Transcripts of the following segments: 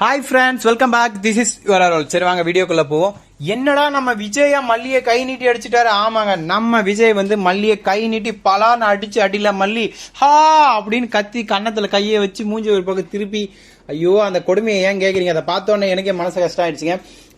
Hi friends welcome back this is your roll சரி வாங்க வீடியோக்குள்ள போவோம். என்னடா நம்ம விஜயா மல்லியை கை நீட்டி அடிச்சிட்டாரு? ஆமாங்க நம்ம விஜய் வந்து மல்லியை கை நீட்டி பலான்னு அடிச்சு அடியில மல்லி ஹா அப்படின்னு கத்தி கன்னத்துல கையை வச்சு மூஞ்சி ஒரு பக்கம் திருப்பி ஐயோ அந்த கொடுமையை ஏன் கேட்குறீங்க அதை பார்த்தோன்னே எனக்கே மனசு கஷ்டம் ஆயிடுச்சுங்க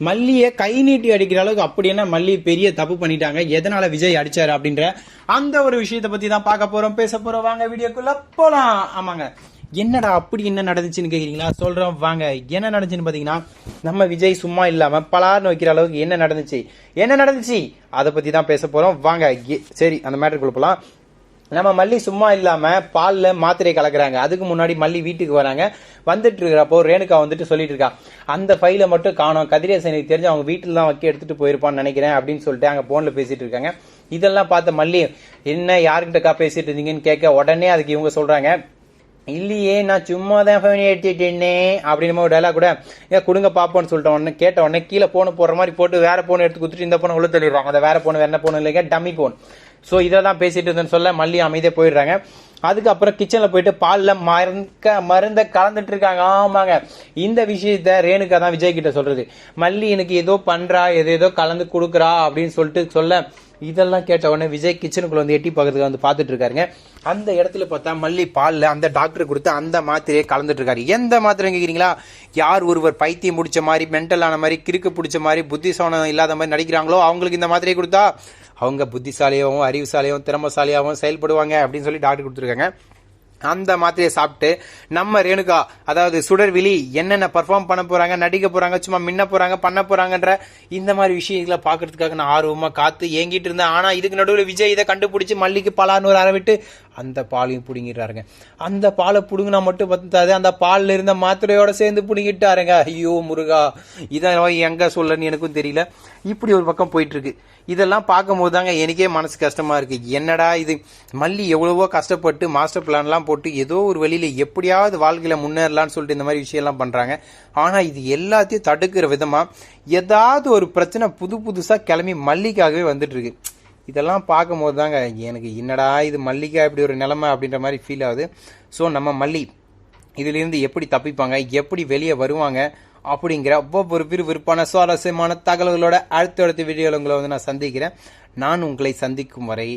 மல்லியை கை நீட்டி அடிக்கிற அளவுக்கு அப்படி என்ன மல்லி பெரிய தப்பு பண்ணிட்டாங்க? எதனால விஜய் அடிச்சாரு அப்படின்ற அந்த ஒரு விஷயத்தை பத்தி தான் பார்க்க போறோம். பேச போறோம். வாங்க வீடியோக்குள்ள போலாம். ஆமாங்க. என்னடா அப்படி என்ன நடந்துச்சுன்னு கேட்குறீங்களா சொல்கிறோம் வாங்க. என்ன நடந்துச்சுன்னு பார்த்தீங்கன்னா நம்ம விஜய் சும்மா இல்லாமல் பலார்னு வைக்கிற அளவுக்கு என்ன நடந்துச்சு? என்ன நடந்துச்சு? அதை பற்றி தான் பேச போகிறோம் வாங்க சரி அந்த மேட்டருக்குள்ள போகலாம் நம்ம மல்லி சும்மா இல்லாமல் பாலில் மாத்திரை கலக்குறாங்க. அதுக்கு முன்னாடி மல்லி வீட்டுக்கு வராங்க. வந்துட்டு இருக்கிறப்போ ரேணுகா வந்துட்டு சொல்லிட்டு இருக்கா அந்த ஃபைலை மட்டும் காணோம். கதிரேசனுக்கு தெரிஞ்சு அவங்க வீட்டில் தான் வைக்க எடுத்துட்டு போயிருப்பான்னு நினைக்கிறேன் அப்படின்னு சொல்லிட்டு அங்கே ஃபோனில் பேசிட்டு இருக்காங்க. இதெல்லாம் பார்த்த மல்லி என்ன யாருக்கிட்டக்கா பேசிட்டு இருந்தீங்கன்னு கேட்க உடனே அதுக்கு இவங்க சொல்கிறாங்க இல்லையே நான் சும்மா தான் ஃபோன் எடுத்துட்டேன்னே அப்படின்னு ஒரு டைலாக் கூட ஏன் கொடுங்க பாப்போன்னு சொல்லிட்ட உடனே கேட்ட உடனே கீழே போன போடுற மாதிரி போட்டு வேற போன் எடுத்து கொடுத்துட்டு இந்த போன உள்ள தள்ளிடுவாங்க அந்த வேற போன் வேற போன் இல்லைங்க? டம்மி போன் ஸோ இதெல்லாம் பேசிட்டு இருந்தேன்னு சொல்ல மல்லி அமைதியாக போயிடுறாங்க. அதுக்கப்புறம் கிச்சனில் போயிட்டு பாலில் மருந்த மருந்த கலந்துட்டு இருக்காங்க. ஆமாங்க. இந்த விஷயத்த ரேணுகா தான் விஜய் கிட்ட சொல்றது. மல்லி எனக்கு ஏதோ பண்றா எது ஏதோ கலந்து கொடுக்குறா அப்படின்னு சொல்லிட்டு சொல்ல இதெல்லாம் கேட்ட உடனே விஜய் கிச்சனுக்குள்ள வந்து எட்டி பக்கத்துக்கு வந்து பார்த்துட்டு இருக்காருங்க. அந்த இடத்துல பார்த்தா மல்லி பாலில் அந்த டாக்டர் கொடுத்து அந்த மாத்திரையை கலந்துட்டு இருக்காரு. எந்த மாத்திரை கேக்குறீங்களா? யார் ஒருவர் பைத்தியம் முடிச்ச மாதிரி மென்டல் ஆன மாதிரி கிறுக்கு பிடிச்ச மாதிரி புத்திசாலம் இல்லாத மாதிரி நடிக்கிறாங்களோ அவங்களுக்கு இந்த மாத்திரையை கொடுத்தா அவங்க புத்திசாலியாகவும் அறிவுசாலியாகவும் திறமசாலியாகவும் செயல்படுவாங்க அப்படின்னு சொல்லி டாக்டர் கொடுத்துருக்காங்க. அந்த மாத்திரையை சாப்பிட்டு நம்ம ரேணுகா அதாவது சுடர்விழி என்னென்ன பர்ஃபார்ம் பண்ண போறாங்க நடிக்க போறாங்க சும்மா மின்ன போறாங்க பண்ண போறாங்கன்ற இந்த மாதிரி விஷயங்களை பாக்குறதுக்காக நான் ஆர்வமா காத்து ஏங்கிட்டு இருந்தேன். ஆனா இதுக்கு நடுவில் விஜய் இதை கண்டுபிடிச்சு மல்லிக்கு பலானூறு அறவிட்டு அந்த பாலையும் பிடுங்கிடுறாருங்க. அந்த பாலை பிடுங்கினா மட்டும் பத்தாது அந்த பாலில் இருந்த மாத்திரையோட சேர்ந்து பிடுங்கிட்டாருங்க. ஐயோ முருகா. இதை எங்க சொல்லன்னு எனக்கும் தெரியல. இப்படி ஒரு பக்கம் போயிட்டு இருக்கு இதெல்லாம் பார்க்கும்போது தாங்க எனக்கே மனசு கஷ்டமா இருக்கு. என்னடா இது? மல்லி எவ்வளவோ கஷ்டப்பட்டு மாஸ்டர் பிளான்லாம் போட்டு ஏதோ ஒரு வழியில எப்படியாவது வாழ்க்கையில் முன்னேறலாம்னு சொல்லிட்டு இந்த மாதிரி விஷயம்லாம் பண்ணுறாங்க ஆனால் இது எல்லாத்தையும் தடுக்கிற விதமாக ஏதாவது ஒரு பிரச்சனை புது புதுசாக கிளம்பி மல்லிக்காகவே வந்துட்டுருக்கு. இதெல்லாம் பார்க்கும்போது தாங்க எனக்கு என்னடா இது மல்லிகா இப்படி ஒரு நிலைமை அப்படின்ற மாதிரி ஃபீல் ஆகுது. ஸோ நம்ம மல்லி இதிலிருந்து எப்படி தப்பிப்பாங்க? எப்படி வெளியே வருவாங்க? அப்படிங்கிற ஒவ்வொரு விறுவிறுப்பான சுவாரஸ்யமான தகவல்களோட அடுத்தடுத்த வீடியோவில் உங்களை வந்து நான் சந்திக்கிறேன். நான் உங்களை சந்திக்கும் வரை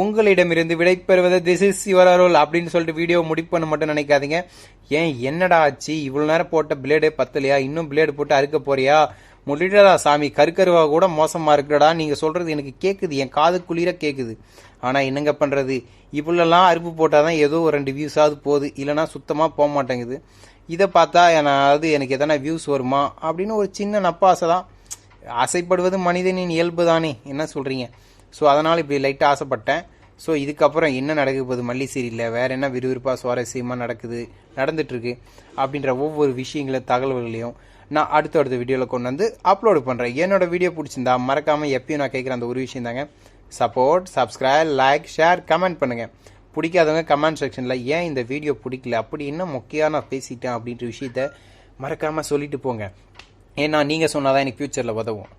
உங்களிடமிருந்து விடைபெறுவது திஸ் இஸ் யுவர் அருள் அப்படின்னு சொல்லிட்டு வீடியோ முடிப்பன்னு மட்டும் நினைக்காதீங்க. ஏன் என்னடா ஆச்சு? இவ்வளோ நேரம் போட்ட பிளேடே பத்தலையா? இன்னும் பிளேடு போட்டு அறுக்க போறியா? முடியலடா சாமி கருக்கருவா கூட மோசமாக இருக்குடா. நீங்கள் சொல்கிறது எனக்கு கேட்குது என் காது குளிர கேட்குது ஆனால் என்னங்க பண்ணுறது இவ்வளோலாம் அறுப்பு போட்டாதான் ஏதோ ஒரு ரெண்டு வியூஸாவது போகுது. இல்லைன்னா சுத்தமாக போக மாட்டேங்குது. இதை பார்த்தா அதாவது எனக்கு எதனா வியூஸ் வருமா? அப்படின்னு ஒரு சின்ன நப்பாசை தான் ஆசைப்படுவது மனிதனின் இயல்பு தானே என்ன சொல்கிறீங்க ஸோ அதனால் இப்படி லைட்டாக ஆசைப்பட்டேன். ஸோ இதுக்கப்புறம் என்ன நடக்க போகுது மல்லி சீரியலில் வேறு என்ன விறுவிறுப்பாக சுவாரஸ்யமாக நடக்குது நடந்துட்டுருக்கு அப்படின்ற ஒவ்வொரு விஷயங்கள தகவல்களையும் நான் அடுத்த அடுத்த வீடியோவில் கொண்டு வந்து அப்லோடு பண்ணுறேன் என்னோட வீடியோ பிடிச்சிருந்தா மறக்காமல் எப்பயும் நான் கேட்குற அந்த ஒரு விஷயம் தாங்க. Support subscribe like share comment பண்ணுங்கள் பிடிக்காதவங்க கமெண்ட் செக்ஷனில் ஏன் இந்த வீடியோ பிடிக்கல? அப்படி என்ன முக்கியம் நான் பேசிட்டேன் அப்படின்ற விஷயத்த மறக்காமல் சொல்லிட்டு போங்க. ஏன்னா நீங்கள் சொன்னால் தான் எனக்கு ஃப்யூச்சரில் உதவும்.